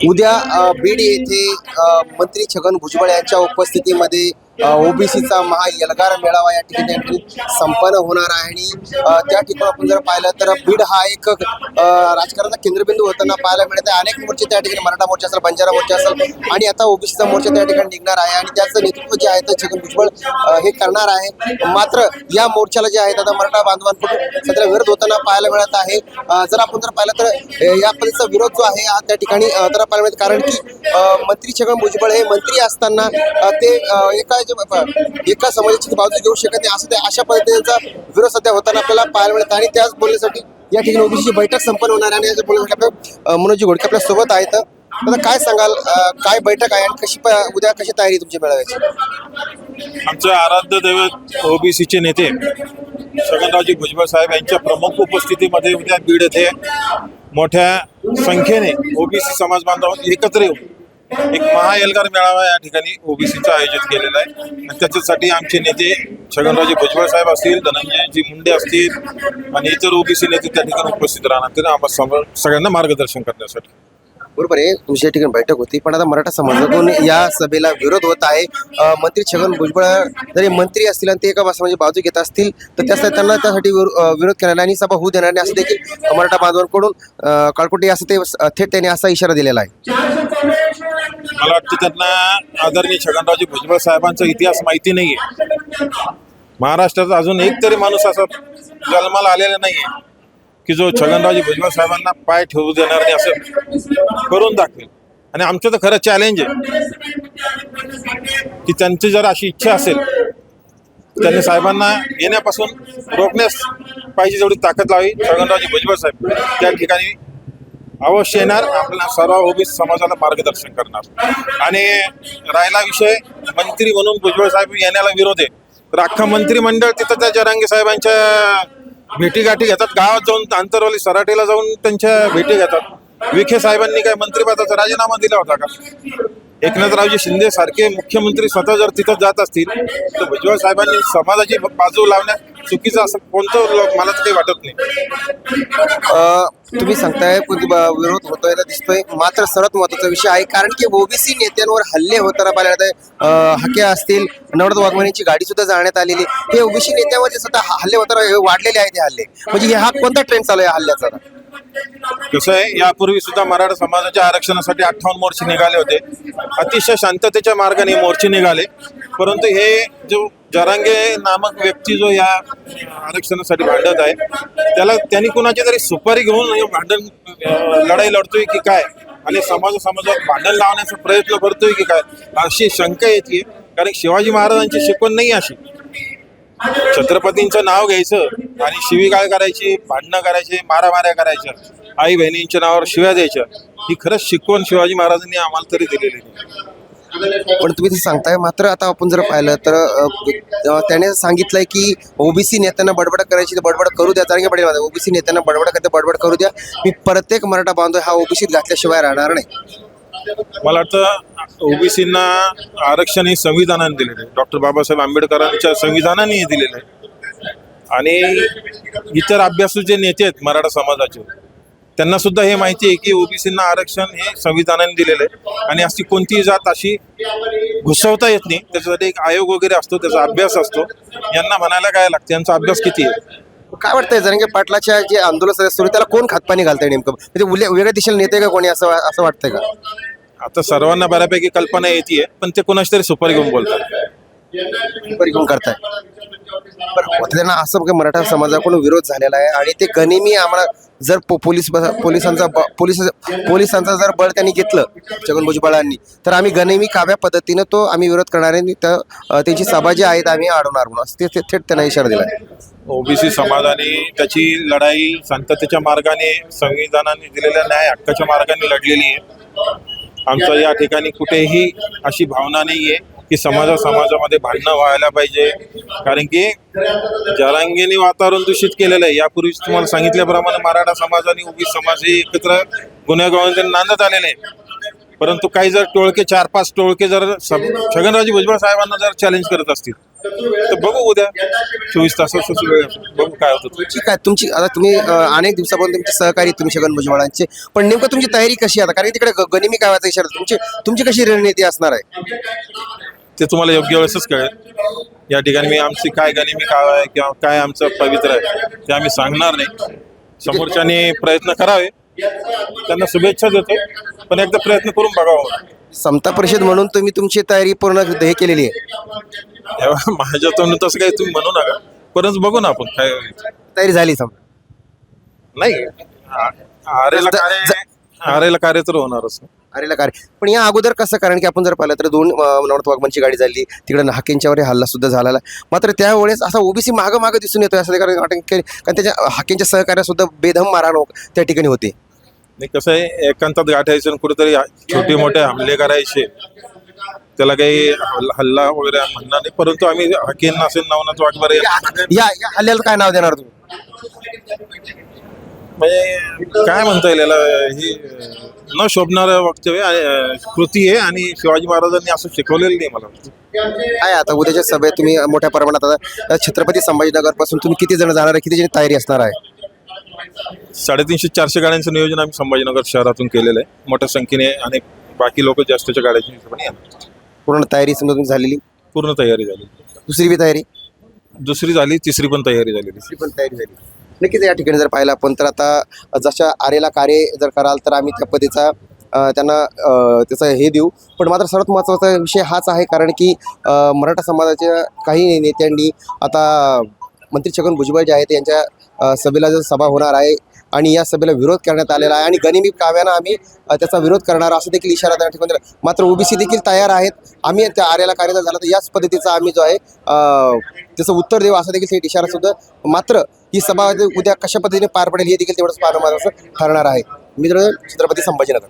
उद्या बीड येथे मंत्री छगन भुजबळ यांच्या उपस्थितीमध्ये ओबीसीचा महा एल्गार मेळावा या ठिकाणी संपन्न होणार आहे. आणि त्या ठिकाणी आपण जर पाहिलं तर बीड हा एक राजकारणाचा केंद्रबिंदू होताना पाहायला मिळत आहे अनेक मोर्चे त्या ठिकाणी मराठा मोर्चा असेल बंजारा मोर्चा असेल आणि आता ओबीसीचा मोर्चा त्या ठिकाणी निघणार आहे. आणि त्याचं नेतृत्व जे आहे ते छगन भुजबळ हे करणार आहे. मात्र या मोर्चाला जे आहे आता मराठा बांधवांकडून सध्या विरोध होताना पाहायला मिळत आहे. जर आपण जर पाहिलं तर या पद्धतीचा विरोध जो आहे हा त्या ठिकाणी तर पाहायला मिळत कारण की मंत्री छगन भुजबळ हे मंत्री असताना ते एका जे एका समाजाची बाजू घेऊ शकत नाही असं ते अशा पद्धतीचा विरोध सध्या होताना आपल्याला पाहायला मिळत आणि त्याच बोलण्यासाठी या ठिकाणी ओबीसीची बैठक संपन्न होणार आणि याच्या बोलण्यासाठी आपल्या मनोजी घोडके आपल्यासोबत आहेत. आता काय सांगाल काय बैठक आहे आणि कशी प- उद्या कशी तयारी तुमची मेळाव्याची? आमचे आराध्य दैवत ओबीसीचे नेते छगनरावजी भुजबळ साहेब यांच्या प्रमुख उपस्थितीमध्ये उद्या बीड येथे मोठ्या संख्येने ओबीसी समाज बांधव एकत्र येऊन एक महाएल्गार मेळावा या ठिकाणी ओबीसीचं आयोजित केलेलं आहे. आणि त्याच्यासाठी आमचे नेते छगनराजे भुजबळ साहेब असतील धनंजयजी मुंडे असतील आणि इतर ओबीसी नेते त्या ठिकाणी उपस्थित राहणार. ते आम्हा सगळ्यांना मार्गदर्शन करण्यासाठी. बरोबर आहे तुमच्या ठिकाणी बैठक होती पण आता मराठा समाजातून या सभेला विरोध होत आहे. मंत्री छगन भुजबळ जरी मंत्री असतील आणि ते एका समाजाची बाजू घेत असतील तर त्यासाठी त्यांना त्यासाठी विरोध करणार आणि सभा होऊ देणार नाही असं देखील मराठा बांधवांकडून अ, काळकोटी असं ते थेट त्यांनी असा इशारा दिलेला आहे. मला वाटतं त्यांना आदरणीय छगनरावजी भुजबळ साहेबांचा इतिहास माहिती नाहीये. महाराष्ट्राचा अजून एक तरी माणूस असा जन्माला आलेला नाहीये की जो छगनरावजी भुजबळ साहेबांना पाय ठेवू देणार नाही असं करून दाखवेल. आणि आमचं तर खरं चॅलेंज आहे की त्यांची जर अशी इच्छा असेल त्यांनी साहेबांना येण्यापासून रोखण्यास पाहिजे जेवढी ताकद लावी छगनरावजी भुजबळ साहेब त्या ठिकाणी अवश्य येणार. आपल्या सर्व ओबीसी समाजाला मार्गदर्शन करणार. आणि राहिला विषय मंत्री म्हणून भुजबळ साहेब येण्याला विरोध आहे. तर अख्खा मंत्रिमंडळ तिथं त्या जरांगे साहेबांच्या भेटीगाठी घेतात. गावात जाऊन आंतरवाली सराटीला जाऊन त्यांच्या भेटी घेतात. विखे साहेबांनी काय मंत्रिपदाचा राजीनामा दिला होता का? एकनाथरावजी शिंदे सारखे मुख्यमंत्री स्वतः जर तिथं जात असतील तर भुजबळ साहेबांनी समाजाची बाजू लावण्यात चुकीचं असं कोणतं मला काही वाटत नाही. तुम्ही सांगताय विरोध होतोय दिसतोय. मात्र सर्वात महत्त्वाचा विषय आहे कारण की ओबीसी नेत्यांवर हल्ले होताना पाहिलं जात आहे हके असतील नवरत वाघमानीची गाडी सुद्धा जाण्यात आलेली हे ओबीसी नेत्यांवर सुद्धा सध्या हल्ले होताना वाढलेले आहेत हे हल्ले. म्हणजे हा कोणता ट्रेंड चालू आहे हल्ल्याचा? कसं आहे यापूर्वी सुद्धा मराठा समाजाच्या आरक्षणासाठी अठ्ठावन्न मोर्चे निघाले होते. अतिशय शांततेच्या मार्गाने मोर्चे निघाले. परंतु हे जो जरांगे नामक व्यक्ती जो या आरक्षणासाठी भांडत आहे त्याला त्यांनी कुणाची तरी सुपारी घेऊन भांडण लढाई लढतोय की काय? आणि समाज समाजात भांडण लावण्याचा प्रयत्न करतोय की काय? अशी शंका येते कारण शिवाजी महाराजांची शिकवण नाही अशी. छत्रपतींचं नाव घ्यायचं आणि शिवीगाळ करायची भांडणं करायची मारामाऱ्या करायच्या आई बहिणींच्या नावावर शिव्या द्यायच्या. ही खरंच शिकवण शिवाजी महाराजांनी आम्हाला तरी दिलेली नाही पण तुम्ही ते सांगताय मात्र आता आपण जर पाहिलं तर त्याने सांगितलंय की ओबीसी नेत्यांना बडबड करायची तर बडबड करू द्या. कारण की ओबीसी नेत्यांना बडबड करते बडबड करू द्या. मी प्रत्येक मराठा बांधव हा ओबीसीत घातल्याशिवाय राहणार नाही. मला वाटतं ओबीसींना आरक्षण हे संविधानाने दिलेलं आहे. डॉक्टर बाबासाहेब आंबेडकरांच्या संविधानाने हे दिलेलं आहे. आणि इतर अभ्यासू जे नेते आहेत मराठा समाजाचे त्यांना सुद्धा हे माहिती आहे की ओबीसींना आरक्षण हे संविधानाने दिलेलं आहे. आणि अशी कोणतीही जात अशी घुसवता येत नाही. त्याच्यासाठी एक आयोग वगैरे असतो त्याचा अभ्यास असतो. यांना म्हणायला काय लागतं? यांचा अभ्यास किती आहे? काय वाटतंय? जरंगे पाटलाच्या जे आंदोलन सुरू त्याला कोण खातपाणी घालतंय नेमकं? म्हणजे उले- वेगळ्या दिशेला नेते का कोणी? असं असं वाटतंय का? आता सर्वांना बऱ्यापैकी कल्पना येते पण ते कोणाच तरी सुपारी घेऊन बोलतात. बरं घेऊन करताय. त्यांना असं काही मराठा समाजाकडून विरोध झालेला आहे आणि ते गनिमी आम्हाला जर पो- पोलीस पोलिसांचा ब- पोलीस पोलिसांचा जर बळ त्यांनी घेतलं छगन भुजबळांनी तर आम्ही गनिमी काव्या पद्धतीनं तो आम्ही विरोध करणार आहे तर त्यांची सभा जी आहेत आम्ही अडवणार म्हणून. ते थेट त्यांना इशारा दिला ओबीसी समाजाने त्याची लढाई शांततेच्या मार्गाने संविधानाने दिलेल्या न्याय हक्काच्या मार्गाने लढलेली आहे. आमचं या ठिकाणी कुठेही अशी भावना नाही आहे की समाजा समाजामध्ये भांडणं व्हायला पाहिजे. कारण की जरांगेने वातावरण दूषित केलेलं आहे. यापूर्वीच तुम्हाला सांगितल्याप्रमाणे मराठा समाज आणि ओबीसी समाज हे एकत्र गुन्हेगारांचे नांदत आलेले आहे परंतु काही जर टोळके चार पाच टोळके जर छगनरावजी भुजबळ साहेबांना जर चॅलेंज करत असतील तर बघू उद्या. चोवीस आहे. बघू काय होतं ते. ठीक आहे. तुमची आता तुम्ही अनेक दिवसापासून तुमचे सहकारी तुम्ही छगन भुजबळांचे. पण नेमकं तुमची तयारी कशी आता? कारण तिकडे गनिमी कावाचा इशारा तुमची तुमची कशी रणनीती असणार आहे? ते तुम्हाला योग्य वेळेसच कळेल. या ठिकाणी मी आमची काय गनिमी काय आहे किंवा काय आमचं पवित्र आहे ते आम्ही सांगणार नाही. समोरच्याने प्रयत्न करावे. त्यांना शुभेच्छा देतो. पण एकदा प्रयत्न करून बघावं. समता परिषद म्हणून तुम्ही तुमची तयारी पूर्ण हे केलेली आहे. तेव्हा माझ्या तोंडून तसं काही तुम्ही म्हणू नका. परत बघू ना आपण काय. तयारी झाली सम नाही. आरेला कार्य आरेला कार्य तर होणारच अरेला कार्य. पण या अगोदर कसं कारण की आपण जर पाहिलं तर दोन अं, वाघमांची गाडी झाली तिकडे हाकेंच्यावर हल्ला सुद्धा झालेला मात्र त्यावेळेस असा ओबीसी मागं मागं दिसून येतोय असं कारण कारण कारण त्याच्या हाकेंच्या सहकार्यात सुद्धा बेदम मारहाण हो- त्या ठिकाणी होते. नाही कसं आहे एकांतात गाठायचं आणि कुठेतरी छोटे मोठे हमले करायचे. त्याला काही हल्ला हल्ला वगैरे म्हणणार नाही परंतु आम्ही हकीन असेल नवनाथ वाघमारे या या हल्ल्याला काय नाव देणार तुम्ही? म्हणजे काय म्हणता येईल याला? ही न शोभणारं वक्तव्य आहे, कृती आहे आणि शिवाजी महाराजांनी असं शिकवलेलं नाही मला काय आता उद्याच्या सभेत तुम्ही मोठ्या प्रमाणात आता छत्रपती संभाजीनगरपासून तुम्ही किती जण जाणार आहे किती जण तयारी असणार आहे? साडेतीनशे चारशे गाड्यांचं नियोजन आम्ही संभाजीनगर शहरातून केलेलं आहे. मोठ्या संख्येने आणि बाकी लोक जास्तच्या गाड्यांच्या हिशोबाने येणार. पूर्ण तयारी समजा तुमची झालेली? पूर्ण तयारी झाली. दुसरी बी तयारी? दुसरी झाली तिसरी पण तयारी झालेली दुसरी पण तयारी झाली. नक्कीच या ठिकाणी जर पाहिलं आपण तर आता जशा आरेला कार्य जर कराल तर आम्ही त्या पद्धतीचा त्यांना त्याचं हे देऊ. पण मात्र सर्वात महत्त्वाचा विषय हाच आहे कारण की मराठा समाजाच्या काही नेत्यांनी आता मंत्री छगन भुजबळ जे आहेत यांच्या सभेला जर सभा होणार आहे आणि या सभेला विरोध करण्यात आलेला आहे. आणि गनिमी काव्यानं आम्ही त्याचा विरोध करणार असं देखील इशारा त्या ठिकाणी दिला मात्र ओबीसी देखील तयार आहेत. आम्ही त्या आर्याला कार्य झाला तर याच पद्धतीचा आम्ही जो आहे त्याचं उत्तर देऊ असं देखील थेट इशारा सुद्धा मात्र ही सभा उद्या कशा पद्धतीने पार पडेल हे देखील तेवढंच पाहणं महत्त्वाचं ठरणार आहे. मित्र छत्रपती संभाजीनगर.